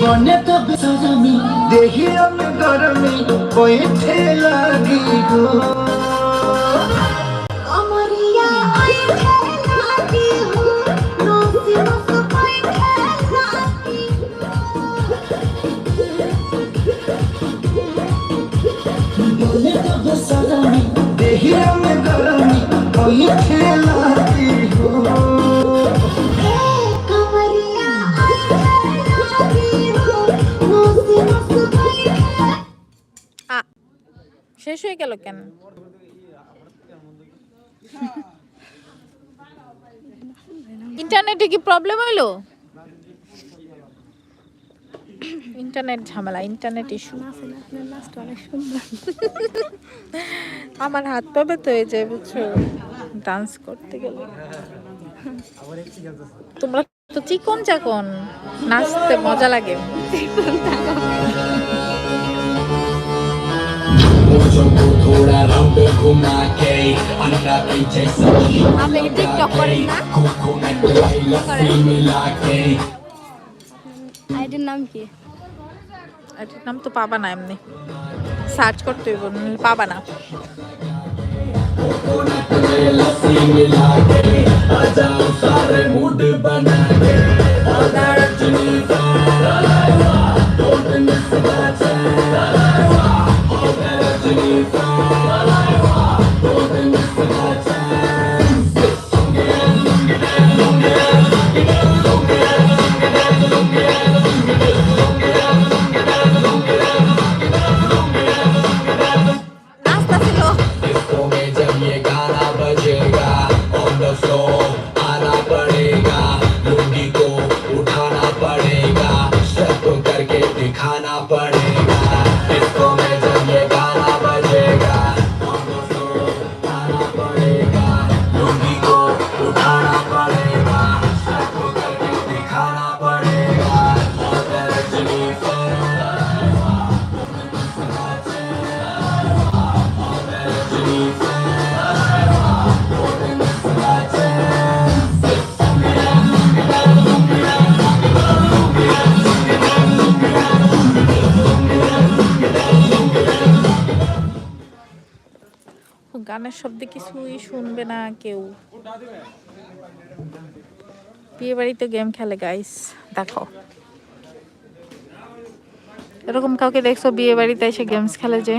মনে তো বেসরামি দেখি আমি গরমে বয়ে লাগি গো बने तो बेसरमी देहिया में गरमी बैठे लगी हो कमरिया आई खेलाती हूँ नौसी मस्त पाई আ শেষ হয়ে গেল কেন ইন্টারনেটে কি প্রবলেম হইলো ইন্টারনেট ঝামেলা ইন্টারনেট ইস্যু আমার হাত পাবে তো এই যে বুঝছ ডান্স করতে গেলে। তোমরা তো চিকন চাকন নাচতে মজা লাগে। আমি টিকটক করি না। আইডির নাম কি আইডির নাম তো পাবা না এমনি সার্চ করতে হইব পাবা না Don't miss the গানের শব্দে কিছুই শুনবে না কেউ। বিয়ে বাড়িতে গেম খেলে গাইস দেখো। এরকম কাউকে দেখছ বিয়ে বাড়িতে এসে গেমস খেলে যে।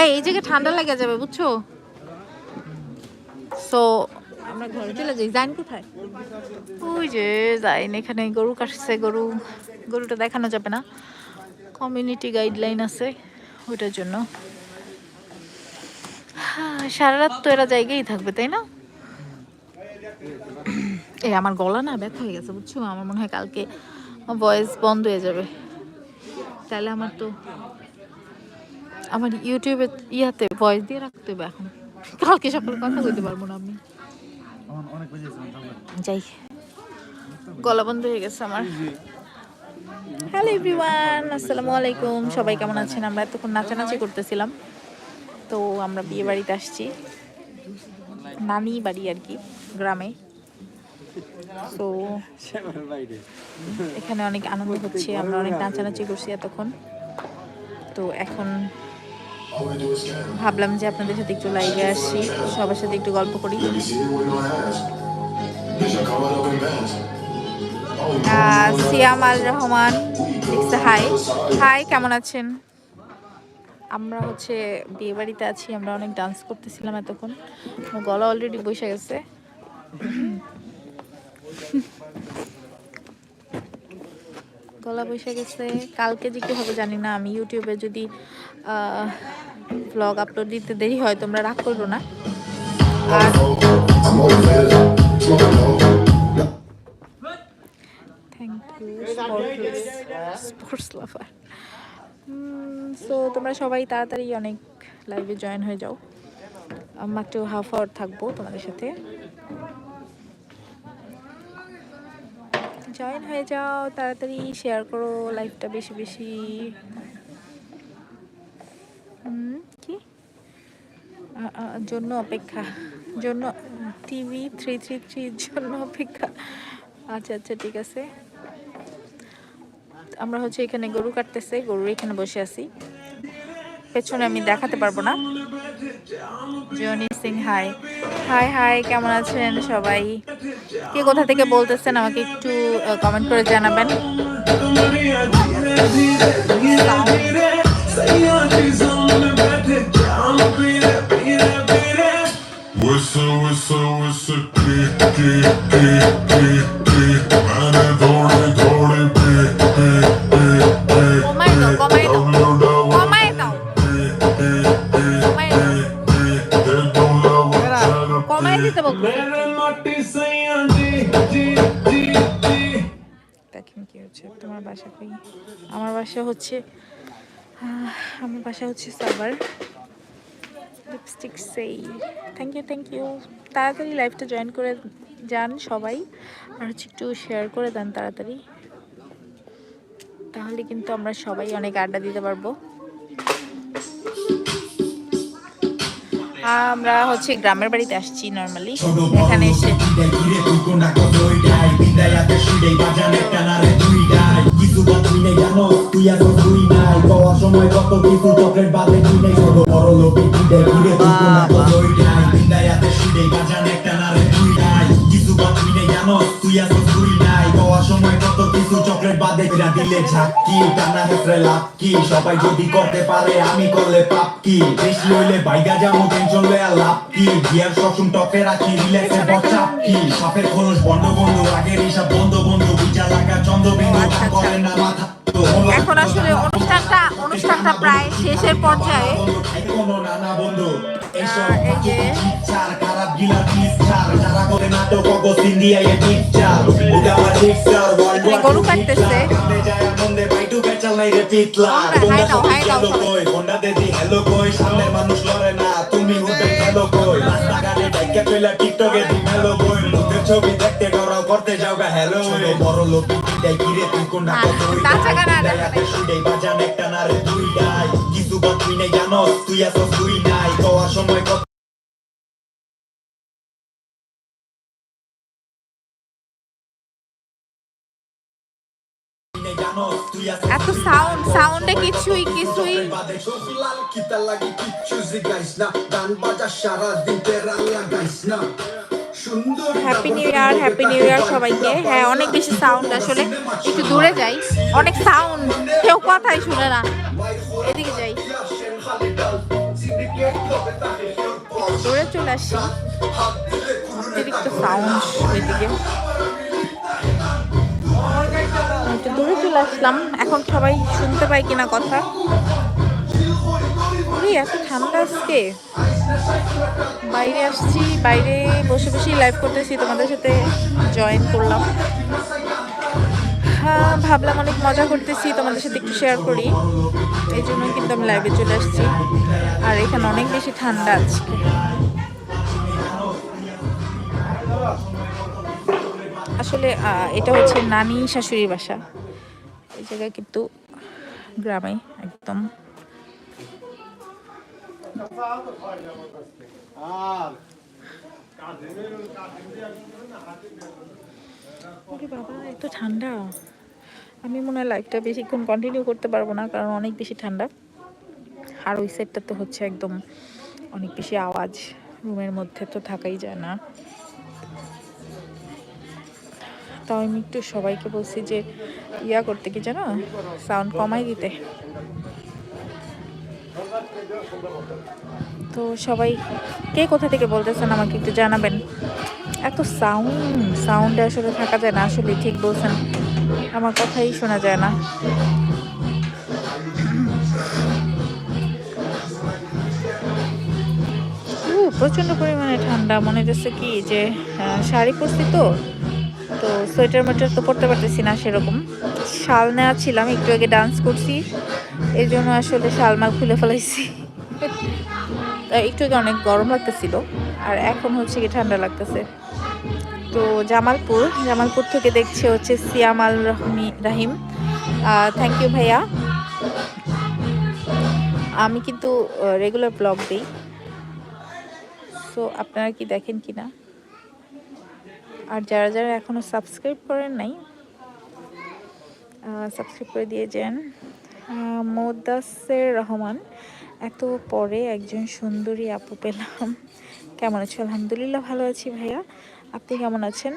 এই এই জায়গায় ঠান্ডা লেগে যাবে, বুঝছ? সো আমরা ঘরে চলে যাই। কোথায়? ওই যে যাইন এখানে গরু কাটছে, গরু। গরুটা দেখানো যাবে না। কমিউনিটি গাইডলাইন আছে, ওইটার জন্য। সারা রাত তো এরা জায়গায় থাকবে, তাই না? এই আমার গলা না ব্যথা হয়ে গেছে, বুঝছ? আমার মনে হয় কালকে ভয়েস বন্ধ হয়ে যাবে। তাহলে আমার তো আমার ইউটিউবে ইয়াতে ভয়েস দিয়ে রাখতে হবে এখন। কালকে সকালে কথা বলতে পারব না আমি। যাই, গলা বন্ধ হয়ে গেছে আমার। হ্যালো এভরিওয়ান আসসালামু আলাইকুম। সবাই কেমন আছেন? আমরা এতক্ষণ নাচানাচি করতেছিলাম। তো আমরা বিয়ে বাড়িতে আসছি। নানি বাড়ি আর কি, গ্রামে। তো এখানে অনেক আনন্দ হচ্ছে, আমরা অনেক নাচানাচি করছি এতক্ষণ। তো এখন ভাবলাম যে আপনাদের সাথে একটু লাইভে আসছি, সবার সাথে একটু গল্প করি। সিয়াম আল রহমান হাই হাই কেমন আছেন? আমরা হচ্ছে বিয়ে বাড়িতে আছি, আমরা অনেক ডান্স করতেছিলাম এতক্ষণ। গলা অলরেডি বসে গেছে। গলা বসে গেছে। কালকে যে কী হবে জানি না, আমি ইউটিউবে যদি ব্লগ আপলোড দিতে দেরি হয়, তোমরা রাগ করব না। আর থ্যাংক ইউ স্পোর্টস লাভার তোমরা সবাই তাড়াতাড়ি অনেক লাইভে জয়েন হয়ে যাও। মাত্র হাফ আওয়ার থাকব তোমাদের সাথে। জয়েন হয়ে যাও, তাড়াতাড়ি শেয়ার করো লাইভটা বেশি বেশি। কি? জন্য অপেক্ষা, জন্য টিভি থ্রি থ্রি থ্রির জন্য অপেক্ষা। আচ্ছা আচ্ছা ঠিক আছে। আমরা হচ্ছে এখানে গরু কাটতেছে গরুর এখানে বসে আছি। পেছনে আমি দেখাতে পারব না। Johnny Singh hi hi hi কেমন আছেন সবাই? কে কোথা থেকে বলতেছেন আমাকে একটু কমেন্ট করে জানাবেন। Whistle, whistle, whistle. কমাই দিতে বলতো দেখেন হচ্ছে, তোমার বাসা কই? আমার বাসা হচ্ছে আমার বাসা হচ্ছে সাবার লিপস্টিক সেই থ্যাংক ইউ থ্যাংক ইউ তাড়াতাড়ি লাইফটা জয়েন করে যান সবাই, আর হচ্ছে একটু শেয়ার করে দেন তাড়াতাড়ি। তাহলে কিন্তু আমরা সবাই অনেক আড্ডা দিতে পারব। আমরা হচ্ছে গ্রামের বাড়িতে আসছি নর্মালি এখানে এসে তুই তুই নাই সময় কত কিছু বাদে ফিরা দিলে ঝাক্কি টানা হেসরে লাভ কি? সবাই যদি করতে পারে আমি করলে পাপ কি? বেশি হইলে বাইগা যাব টেনশন লয়া লাভ কি? গিয়ার সবসুম টপে রাখি রিল্যাক্সে বচাপ কি? সাপের খোলস বন্ধ বন্ধু আগের হিসাব বন্ধ বন্ধু বিচার লাগা চন্দ্রবিন্দু আচ্ছা, আচ্ছা। করে না মাথা এখন আসলে অনুষ্ঠানটা অনুষ্ঠানটা প্রায় শেষের পর্যায়ে। এই যে দাও সবাই। কই? কোনটা দেদি হ্যালো কই? সামনের মানুষ লড়ে না তুমি হুদে হ্যালো কই? রাস্তাঘাটে ডাইকা কইলা টিকটকে দি হ্যালো কই? মুখের ছবি দেখতে গরাও করতে যাও গা হ্যালো বড় লোক ডাই কিরে তুই কোনটা আর কত তাছা গানা আর দেখাতে বাজান একটা না রে তুই ডাই কিছু বা তুই নাই জানোস? তুই আসস তুই নাই। কওয়ার সময় এত সাউন্ড সাউন্ডে কিছুই কিছুই। Happy new year happy new year সবাইকে। হ্যাঁ অনেক বেশি সাউন্ড আসলে। একটু দূরে যাই। অনেক সাউন্ড কেউ কথাই শুনে না। এদিকে যাই। দূরে চলে আসি। অতিরিক্ত সাউন্ড এদিকে। একটু দূরে চলে আসলাম। এখন সবাই শুনতে পাই কিনা কথা। এত ঠান্ডা আজকে। বাইরে আসছি, বাইরে বসে বসেই লাইভ করতেছি, তোমাদের সাথে জয়েন করলাম। হ্যাঁ ভাবলাম অনেক মজা করতেছি, তোমাদের সাথে একটু শেয়ার করি। এই জন্য কিন্তু আমি লাইভে চলে আসছি। আর এখানে অনেক বেশি ঠান্ডা আজকে। আসলে এটা হচ্ছে নানি শাশুড়ির বাসা। এই জায়গায় কিন্তু গ্রামে একদম। বাবা, এত ঠান্ডা। আমি মনে হয় লাইফটা বেশিক্ষণ কন্টিনিউ করতে পারব না, কারণ অনেক বেশি ঠান্ডা। আর ওই সাইডটা তো হচ্ছে একদম অনেক বেশি আওয়াজ রুমের মধ্যে তো থাকাই যায় না। তাও আমি একটু সবাইকে বলছি যে ইয়া করতে কি জানো সাউন্ড কমাই দিতে। তো সবাই, কে কোথা থেকে বলতেছেন আমাকে একটু জানাবেন। এত সাউন্ড সাউন্ডে আসলে থাকা যায় না, আসলে ঠিক বলছেন। আমার কথাই শোনা যায় না। প্রচণ্ড পরিমাণে ঠান্ডা, মনে হচ্ছে কি যে শাড়ি পরছি তো। তো সোয়েটার মোয়েটার তো পরতে পারতেছি না সেরকম। শাল নেওয়া ছিলাম, একটু আগে ডান্স করছি। এই জন্য আসলে শালমাল খুলে ফেলাইছি। একটু আগে অনেক গরম লাগতেছিল, আর এখন হচ্ছে কি ঠান্ডা লাগতেছে। তো জামালপুর জামালপুর থেকে দেখছে হচ্ছে সিয়ামাল রহমি, রাহিম। থ্যাংক ইউ ভাইয়া। আমি কিন্তু রেগুলার ব্লগ দিই। সো আপনারা কি দেখেন কি না আর যারা যারা এখনও সাবস্ক্রাইব করেন নাই সাবস্ক্রাইব করে দিয়ে যান। মোদাসের রহমান, এত পরে একজন সুন্দরী আপু পেলাম। কেমন আছো? আলহামদুলিল্লাহ ভালো আছি ভাইয়া। আপনি কেমন আছেন?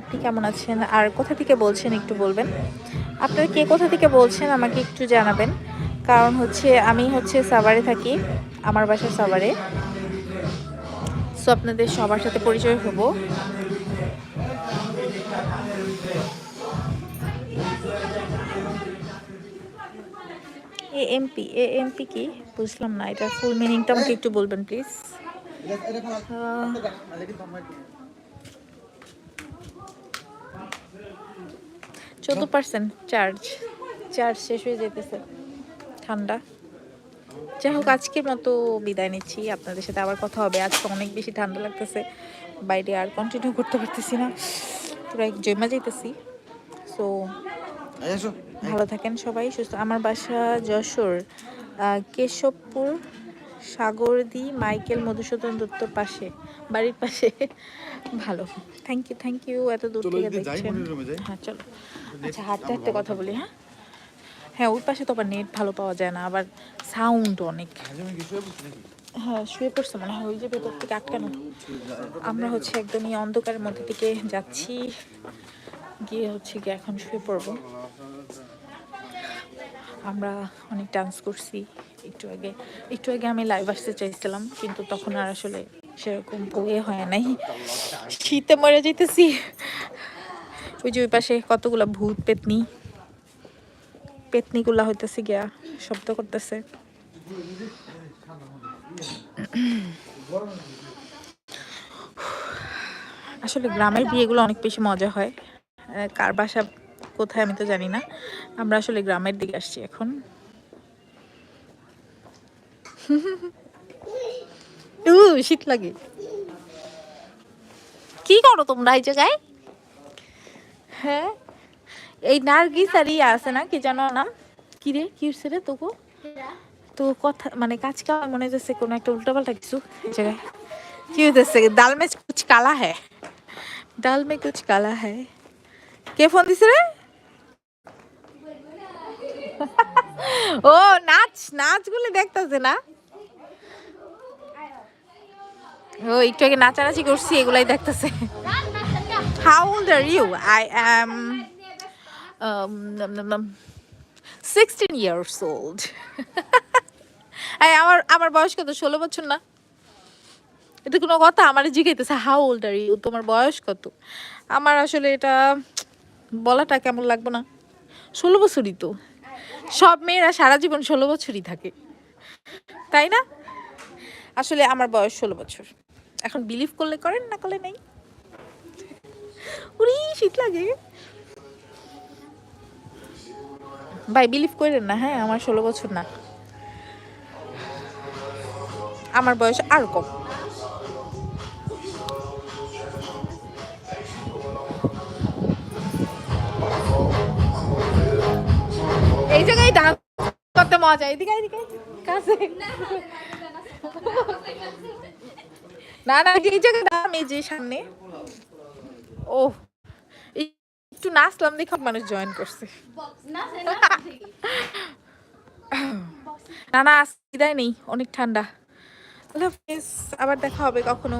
আপনি কেমন আছেন? আর কোথা থেকে বলছেন একটু বলবেন? আপনারা কে কোথা থেকে বলছেন আমাকে একটু জানাবেন। কারণ হচ্ছে আমি হচ্ছে সাভারে থাকি, আমার বাসা সাভারে। সো আপনাদের সবার সাথে পরিচয় হব। এ এমপি এ এমপি কি? বুঝলাম না এটা ফুল মিনিংটা আমাকে একটু বলবেন প্লিজ চোদ্দ পার্সেন্ট চার্জ চার্জ শেষ হয়ে যেতেছে ঠান্ডা। যাই হোক আজকের মতো বিদায় নিচ্ছি। আপনাদের সাথে আবার কথা হবে। আজকে অনেক বেশি ঠান্ডা লাগতেছে। বাইরে আর কন্টিনিউ করতে পারতেছি না। পুরো এক জমা যাইতেছি। সো ভালো থাকেন সবাই। সুস্থ আমার বাসা যশোর কেশবপুর সাগরদি মাইকেল মধুসূদন দত্তর পাশে বাড়ির পাশে। ভালো। থ্যাংক ইউ থ্যাংক ইউ এত দূর থেকে দেখছেন। হ্যাঁ চলো। আচ্ছা হাঁটতে হাঁটতে কথা বলি হ্যাঁ? হ্যাঁ ওই পাশে তো আবার নেট ভালো পাওয়া যায় না, আবার সাউন্ড অনেক। হ্যাঁ শুয়ে পড়ছে মনে ওই যে ভেতর থেকে আটকানো। আমরা হচ্ছে একদমই অন্ধকারের মধ্যে থেকে যাচ্ছি, গিয়ে হচ্ছে গিয়ে এখন শুয়ে পড়ব। আমরা অনেক ডান্স করছি, একটু আগে একটু আগে আমি লাইভ আসতে চাইছিলাম, কিন্তু তখন আর আসলে সেরকম বয়ে হয় নাই। শীতে মরে যেতেছি ওই যে ওই পাশে কতগুলো ভূত পেতনি পেতনিগুলা হইতেছে গিয়া শব্দ করতেছে। আসলে গ্রামের বিয়েগুলো অনেক বেশি মজা হয়। কার বাসা কোথায় আমি তো জানি না। আমরা আসলে গ্রামের দিকে আসছি এখন। শীত লাগে। কি করো তোমরা এই জায়গায়? হ্যাঁ এই নার্গিস আর ইয়ে আছে না কি জানো নাম? কি রে কি রে তোকে? তো কথা মানে কাজ কাম মনে হচ্ছে কোনো একটা উল্টাপাল্টা কিছু জায়গায়। কি হইতেছে? ডাল মে কুছ কালা হ্যাঁ। ডাল মে কুছ কালা হ্যাঁ। কে ফোন দিছে রে? ও নাচ নাচগুলো দেখতেছে না? ও একটু আগে নাচানাচি করছি এগুলাই দেখতেছে। How old are you I am sixteen years old আমার আমার বয়স কত? ষোলো বছর না? এটা কোনো কথা? আমার হাউ তোমার বয়স কত? আমার আসলে এটা বলাটা কেমন না? ষোলো বছরই তো। সব মেয়েরা সারা জীবন ষোলো বছরই থাকে। তাই না? আসলে আমার বয়স ষোলো বছর। এখন বিলিভ করলে করেন, না করলে নেই? উরি শীত লাগে। ভাই বিলিভ করেন না হ্যাঁ আমার ষোলো বছর না। আমার বয়স আর কম। এই জায়গায় ডান্স করতে মজা, এদিকে এদিকে, কাছে। না না, এই জায়গায় দাম এই যে সামনে। ও একটু নাচলাম দেখে মানুষ জয়েন করছে। না না আসিদাই নেই, অনেক ঠান্ডা। আল্লাহ আবার দেখা হবে কখনো।